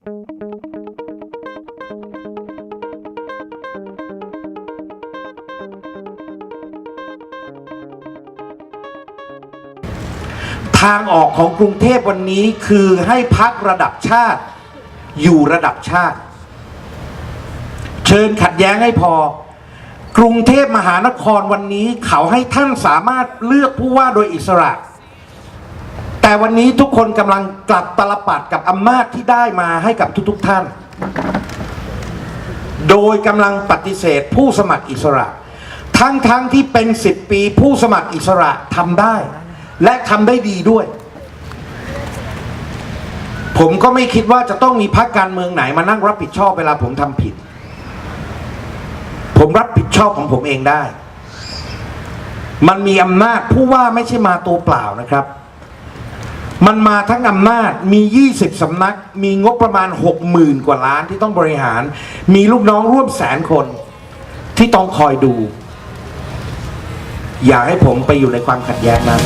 ทางออกของกรุงเทพวันนี้คือให้พักระดับชาติ อยู่ระดับชาติ เชิญขัดแย้งให้พอ กรุงเทพมหานครวันนี้เขาให้ท่านสามารถเลือกผู้ว่าโดยอิสระ แต่วันนี้ทุกคนกำลังกลับตลปัดกับอำนาจที่ได้มาให้กับทุกๆท่าน โดยกำลังปฏิเสธผู้สมัครอิสระ ทั้งๆทที่เป็นสิบปีผู้สมัครอิสระทำได้ และทำได้ดีด้วย ผมก็ไม่คิดว่าจะต้องมีพรรคการเมืองไหนมานั่งรับผิดชอบเวลาผมทำผิด ผมรับผิดชอบของผมเองได้ มันมีอำนาจผู้ว่าไม่ใช่มาตัวเปล่านะครับ มันมาทั้งอำนาจมี 20 สำนัก มีงบประมาณ 60,000 กว่าล้านที่ต้องบริหาร มีลูกน้องร่วมแสนคนที่ต้องคอยดู อย่าให้ผมไปอยู่ในความขัดแย้งนั้น